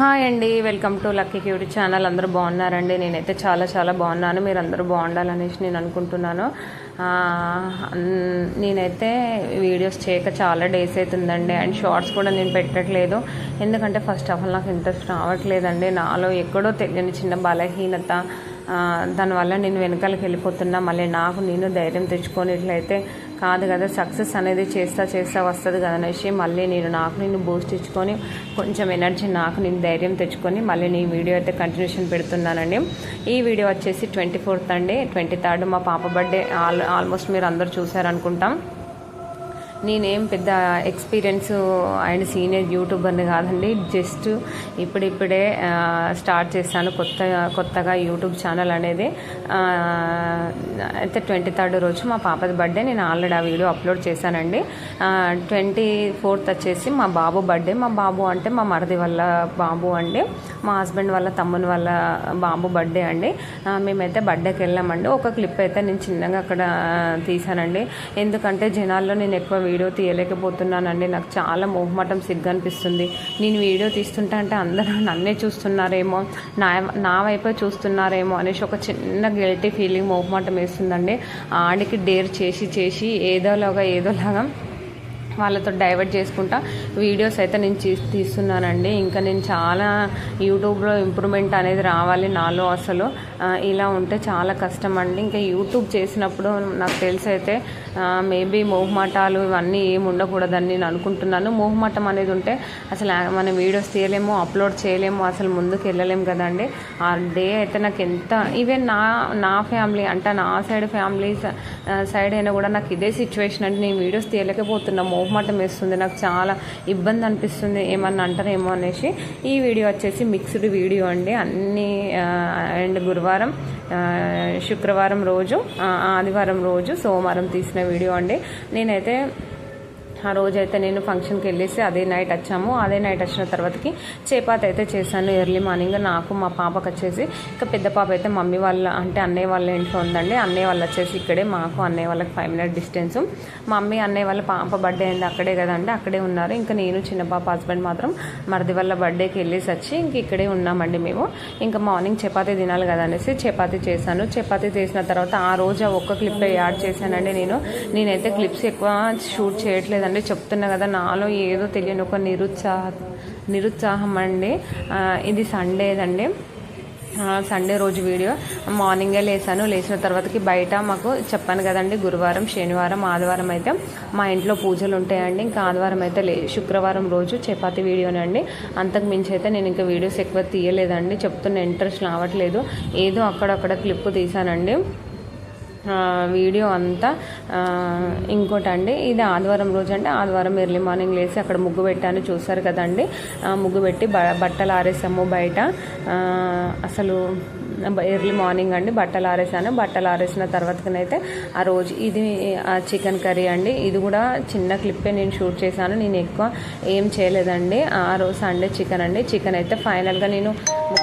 Hi అండి welcome to lucky cutie channel. అందరూ బాగున్నారండి? నేనైతే చాలా చాలా బాగున్నాను. మీరు అందరూ బాగుండాలనేసి నేను అనుకుంటున్నాను. నేనైతే వీడియోస్ చేయక చాలా డేస్ అవుతుందండి అండ్ షార్ట్స్ కూడా నేను పెట్టట్లేదు. ఎందుకంటే ఫస్ట్ ఆఫ్ ఆల్ నాకు ఇంట్రెస్ట్ రావట్లేదండి. నాలో ఎక్కడో తెలియని చిన్న బలహీనత దానివల్ల నేను వెనకాలకి వెళ్ళిపోతున్నా. మళ్ళీ నాకు నేను ధైర్యం తెచ్చుకొని ఇట్లయితే కాదు కదా సక్సెస్ అనేది చేస్తా చేస్తా వస్తుంది కదా అనేసి మళ్ళీ నేను నాకు నేను బూస్ట్ ఇచ్చుకొని కొంచెం ఎనర్జీ నాకు నేను ధైర్యం తెచ్చుకొని మళ్ళీ నేను వీడియో అయితే కంటిన్యూషన్ పెడుతున్నానండి. ఈ వీడియో వచ్చేసి ట్వంటీ ఫోర్త్ అండి. ట్వంటీ థర్డ్ మా పాప బర్త్డే ఆల్ ఆల్మోస్ట్ మీరు అందరూ చూసారనుకుంటాం నేనేం పెద్ద ఎక్స్పీరియన్స్ అండ్ సీనియర్ యూట్యూబర్ని కాదండి జస్ట్ ఇప్పుడిప్పుడే స్టార్ట్ చేశాను కొత్త కొత్తగా యూట్యూబ్ ఛానల్ అనేది. అయితే ట్వంటీ థర్డ్ రోజు మా పాపది బర్త్డే నేను ఆల్రెడీ ఆ వీడియో అప్లోడ్ చేశానండి. ట్వంటీ ఫోర్త్ వచ్చేసి మా బాబు బర్త్డే మా బాబు అంటే మా మరది వాళ్ళ బాబు అండి. మా హస్బెండ్ వాళ్ళ తమ్ముని వాళ్ళ బాబు బర్త్డే అండి. మేమైతే బర్త్డేకి వెళ్ళామండి. ఒక క్లిప్ అయితే నేను చిన్నగా అక్కడ తీశానండి. ఎందుకంటే జనాల్లో నేను ఎక్కువ వీడియో తీయలేకపోతున్నానండి. నాకు చాలా మొహమాటం సిగ్గు అనిపిస్తుంది నేను వీడియో తీస్తుంటే అంటే అందరూ నన్నే చూస్తున్నారేమో నా నా వైపే చూస్తున్నారేమో అనేసి ఒక చిన్న గిల్టీ ఫీలింగ్ మొహమాటం వేస్తుందండి. ఆడికి డేర్ చేసి చేసి ఏదోలాగా ఏదోలాగా వాళ్ళతో డైవర్ట్ చేసుకుంటా. వీడియోస్ అయితే నేను తీస్తున్నానండి. ఇంకా నేను చాలా యూట్యూబ్లో ఇంప్రూవ్మెంట్ అనేది రావాలి నాలో అసలు. ఇలా ఉంటే చాలా కష్టం అండి. ఇంకా యూట్యూబ్ చేసినప్పుడు నాకు తెలిసి అయితే మేబీ మోహమాటాలు ఇవన్నీ ఏమి ఉండకూడదని నేను అనుకుంటున్నాను. మోహమాటం అనేది ఉంటే అసలు మనం వీడియోస్ తీయలేము అప్లోడ్ చేయలేము అసలు ముందుకు వెళ్ళలేము కదండి. ఆ డే అయితే నాకు ఎంత ఈవెన్ నా నా ఫ్యామిలీ అంటే నా సైడ్ ఫ్యామిలీ సైడ్ అయినా కూడా నాకు ఇదే సిచ్యువేషన్ అంటే నేను వీడియోస్ తీయలేకపోతున్నా మట్టం వేస్తుంది. నాకు చాలా ఇబ్బంది అనిపిస్తుంది. ఏమన్నా అంటారేమో అనేసి ఈ వీడియో వచ్చేసి మిక్స్డ్ వీడియో అండి. అన్ని అండ్ గురువారం శుక్రవారం రోజు ఆదివారం రోజు సోమవారం తీసిన వీడియో అండి. నేనైతే ఆ రోజైతే నేను ఫంక్షన్కి వెళ్ళేసి అదే నైట్ వచ్చాము. అదే నైట్ వచ్చిన తర్వాతకి చపాతి అయితే చేశాను ఎర్లీ మార్నింగ్. నాకు మా పాపకు వచ్చేసి ఇంకా పెద్ద పాప అయితే మమ్మీ వాళ్ళ అంటే అన్నయ్య వాళ్ళ ఇంట్లో ఉందండి. అన్నయ్య వాళ్ళు వచ్చేసి ఇక్కడే మాకు అన్నయ్య వాళ్ళకి ఫైవ్ మినిట్ డిస్టెన్స్ మమ్మీ అన్నయ్య వాళ్ళ పాప బర్త్డే అయింది అక్కడే కదండి అక్కడే ఉన్నారు. ఇంకా నేను చిన్న పాప హస్బెండ్ మాత్రం మరిది వాళ్ళ బర్త్డేకి వెళ్ళేసి వచ్చి ఇంక ఇక్కడే ఉన్నామండి మేము. ఇంకా మార్నింగ్ చపాతీ తినాలి కదా అనేసి చపాతీ చేశాను. చపాతీ చేసిన తర్వాత ఆ రోజు ఒక్క క్లిప్ యాడ్ చేశానండి నేను. నేనైతే క్లిప్స్ ఎక్కువ షూట్ చేయట్లేదండి. చెప్తున్నా కదా నాలో ఏదో తెలియని ఒక నిరుత్సాహ నిరుత్సాహం అండి. ఇది సండేదండి సండే రోజు వీడియో. మార్నింగే లేసాను లేచిన తర్వాతకి బయట మాకు చెప్పాను కదండి గురువారం శనివారం ఆదివారం అయితే మా ఇంట్లో పూజలు ఉంటాయండి. ఇంకా ఆదివారం అయితే లే శుక్రవారం రోజు చపాతి వీడియోనండి అంతకు మించి అయితే నేను ఇంకా వీడియోస్ ఎక్కువ తీయలేదండి. చెప్తున్న ఇంట్రెస్ట్ రావట్లేదు. ఏదో అక్కడక్కడ క్లిప్ తీసానండి వీడియో అంతా ఇంకోటండి ఇది ఆదివారం రోజు అంటే ఆదివారం ఎర్లీ మార్నింగ్ లేసి అక్కడ ముగ్గు పెట్టాను. చూసారు కదండి? ముగ్గు పెట్టి బ- బట్టలు ఆరేసాము బయట. అసలు ఎర్లీ మార్నింగ్ అండి బట్టలు ఆరేసాను. బట్టలు ఆరేసిన తర్వాతకనైతే ఆ రోజు ఇది చికెన్ కర్రీ అండి. ఇది కూడా చిన్న క్లిప్పే నేను షూట్ చేశాను. నేను ఎక్కువ ఏం చేయలేదండి. ఆ రోజు సండే చికెన్ అండి. చికెన్ అయితే ఫైనల్గా నేను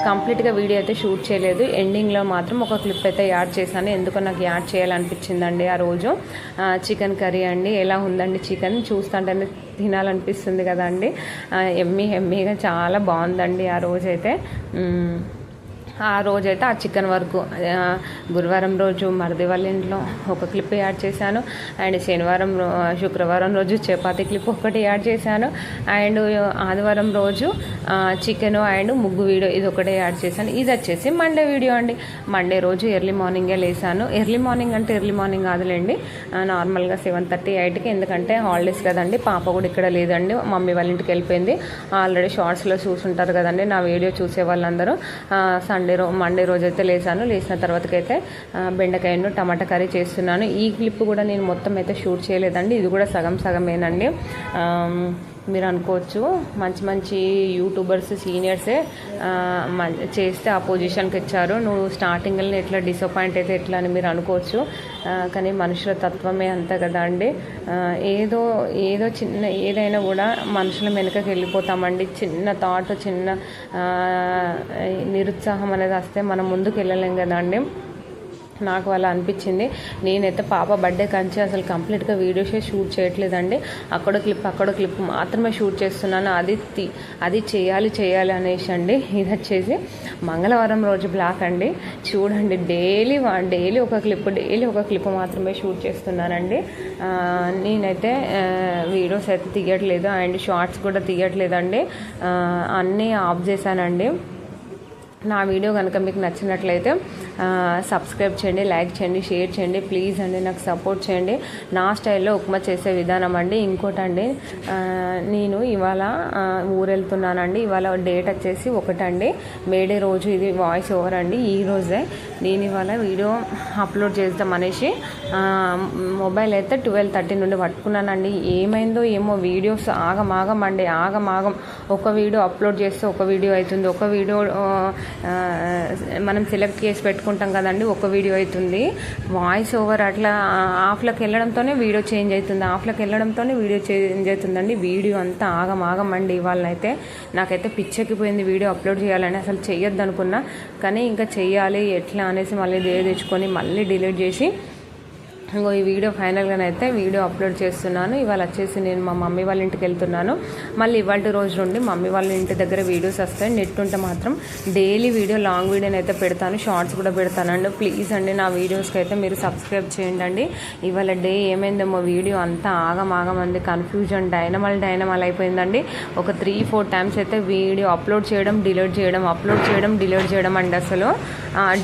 కంప్లీట్గా వీడియో అయితే షూట్ చేయలేదు. ఎండింగ్లో మాత్రం ఒక క్లిప్ అయితే యాడ్ చేశాను. ఎందుకో నాకు యాడ్ చేయాలనిపించిందండి ఆ రోజు. చికెన్ కర్రీ అండి. ఎలా ఉందండి చికెన్ చూస్తుంటేనే తినాలనిపిస్తుంది కదండి. ఎమ్మి ఎమ్మిగా చాలా బాగుందండి ఆ రోజైతే. ఆ రోజైతే ఆ చికెన్ వరకు గురువారం రోజు మరిది వాళ్ళ ఇంట్లో ఒక క్లిప్ యాడ్ చేశాను. అండ్ శనివారం శుక్రవారం రోజు చపాతీ క్లిప్ ఒకటి యాడ్ చేశాను. అండ్ ఆదివారం రోజు చికెన్ అండ్ ముగ్గు వీడియో ఇది ఒకటే యాడ్ చేశాను. ఇది వచ్చేసి మండే వీడియో అండి. మండే రోజు ఎర్లీ మార్నింగే లేసాను. ఎర్లీ మార్నింగ్ అంటే ఎర్లీ మార్నింగ్ కాదులేండి. నార్మల్గా సెవెన్ థర్టీ ఎయిట్కి ఎందుకంటే హాలిడేస్ కదండి. పాప కూడా ఇక్కడ లేదండి. మమ్మీ వాళ్ళ ఇంటికి వెళ్ళిపోయింది. ఆల్రెడీ షార్ట్స్లో చూసుంటారు కదండి. నా వీడియో చూసే వాళ్ళందరూ. సండే మండే రో మండే రోజు అయితే లేసాను లేచిన తర్వాతకైతే బెండకాయను టమాటా కర్రీ చేస్తున్నాను. ఈ క్లిప్ కూడా నేను మొత్తం అయితే షూట్ చేయలేదండి. ఇది కూడా సగం సగమేనండి. మీరు అనుకోవచ్చు మంచి మంచి యూట్యూబర్స్ సీనియర్సే మ- చేస్తే ఆ పొజిషన్కి ఇచ్చారు నువ్వు స్టార్టింగ్లో ఎట్లా డిసప్పాయింట్ అయితే ఎట్లా అని మీరు అనుకోవచ్చు. కానీ మనుషుల తత్వమే అంత కదా అండి. ఏదో ఏదో చిన్న ఏదైనా కూడా మనుషుల వెనుకకి వెళ్ళిపోతామండి. చిన్న థాట్ చిన్న నిరుత్సాహం అనేది వస్తే మనం ముందుకు వెళ్ళలేం కదా అండి. నాకు అలా అనిపించింది. నేనైతే పాప బర్త్డే కంచి అసలు కంప్లీట్గా వీడియోసే షూట్ చేయట్లేదండి. అక్కడ క్లిప్ అక్కడ క్లిప్ మాత్రమే షూట్ చేస్తున్నాను. అది తి- అది చేయాలి చేయాలి అనేసి అండి. ఇది వచ్చేసి మంగళవారం రోజు బ్లాక్ అండి. చూడండి డైలీ డైలీ ఒక క్లిప్ డైలీ ఒక క్లిప్ మాత్రమే షూట్ చేస్తున్నానండి. నేనైతే వీడియోస్ అయితే తీయట్లేదు అండ్ షార్ట్స్ కూడా తీయట్లేదండి. అన్నీ ఆఫ్ చేశానండి. నా వీడియో కనుక మీకు నచ్చినట్లయితే సబ్స్క్రైబ్ చేయండి లైక్ చేయండి షేర్ చేయండి ప్లీజ్ అండి నాకు సపోర్ట్ చేయండి. నా స్టైల్లో ఉప్మా చేసే విధానం అండి. ఇంకోటండి నేను ఇవాళ ఊరెళ్తున్నానండి. ఇవాళ డేట్ వచ్చేసి ఒకటండి. మేడే రోజు ఇది వాయిస్ ఓవర్ అండి. ఈ రోజే నేను ఇవాళ వీడియో అప్లోడ్ చేద్దాం అనేసి మొబైల్ అయితే ట్వెల్వ్ థర్టీ నుండి పట్టుకున్నానండి. ఏమైందో ఏమో వీడియోస్ ఆగమాగం అండి. ఆగమాగం ఒక వీడియో అప్లోడ్ చేస్తే ఒక వీడియో అవుతుంది. ఒక వీడియో మనం సెలెక్ట్ చేసి చేసుకుంటాం కదండి ఒక వీడియో అవుతుంది వాయిస్ ఓవర్ అట్లా ఆఫ్లోకి వెళ్ళడంతోనే వీడియో చేంజ్ అవుతుంది. ఆఫ్లోకి వెళ్ళడంతోనే వీడియో చేంజ్ అవుతుందండి. వీడియో అంతా ఆగం ఆగం అండి ఇవాళ అయితే నాకైతే పిచ్చెక్కిపోయింది వీడియో అప్లోడ్ చేయాలని అసలు చెయ్యొద్దు అనుకున్నా కానీ ఇంకా చేయాలి ఎట్లా అనేసి మళ్ళీ దేవ తెచ్చుకొని మళ్ళీ డిలీట్ చేసి ఇంకో ఈ వీడియో ఫైనల్గానైతే వీడియో అప్లోడ్ చేస్తున్నాను. ఇవాళ వచ్చేసి నేను మా మమ్మీ వాళ్ళ ఇంటికి వెళ్తున్నాను. మళ్ళీ ఇవాళ రోజు నుండి మమ్మీ వాళ్ళ ఇంటి దగ్గర వీడియోస్ వస్తాయి. నెట్ ఉంటే మాత్రం డైలీ వీడియో లాంగ్ వీడియోని అయితే పెడతాను. షార్ట్స్ కూడా పెడతానండి ప్లీజ్ అండి నా వీడియోస్కి అయితే మీరు సబ్స్క్రైబ్ చేయండి అండి. ఇవాళ డే ఏమైందేమో వీడియో అంతా ఆగం ఆగం కన్ఫ్యూజన్ డైనమల్ డైనమల్ అయిపోయిందండి. ఒక త్రీ ఫోర్ టైమ్స్ అయితే వీడియో అప్లోడ్ చేయడం డిలీట్ చేయడం అప్లోడ్ చేయడం డిలీట్ చేయడం అండి అసలు.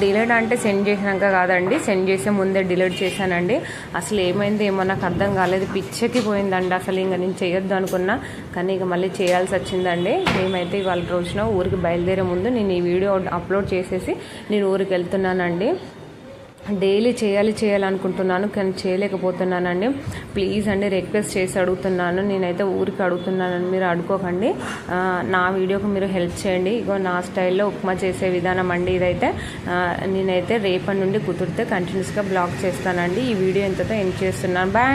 డిలీట్ అంటే సెండ్ చేసినాక కాదండి. సెండ్ చేసే ముందే డిలీట్ చేశానండి. అసలు ఏమైంది ఏమో నాకు అర్థం కాలేదు. పిచ్చెక్కి పోయిందండి. అసలు ఇంకా నేను చేయొద్దు అనుకున్నా. కానీ ఇక మళ్ళీ చేయాల్సి వచ్చిందండి. మేమైతే ఇవాళ రోజున ఊరికి బయలుదేరే ముందు నేను ఈ వీడియో అప్లోడ్ చేసేసి నేను ఊరికి వెళ్తున్నానండి. డైలీ చేయాలి చేయాలనుకుంటున్నాను కానీ చేయలేకపోతున్నానండి. ప్లీజ్ అండి రిక్వెస్ట్ చేసి అడుగుతున్నాను. నేనైతే ఊరికి అడుగుతున్నానని మీరు అడుకోకండి నా వీడియోకి మీరు హెల్ప్ చేయండి. ఇగో నా స్టైల్లో ఉప్మా చేసే విధానం అండి ఇదైతే. నేనైతే రేపటి నుండి కుదిరితే కంటిన్యూస్గా బ్లాగ్ చేస్తానండి. ఈ వీడియో ఎంతతో ఎండ్ చేస్తున్నాను. బాయ్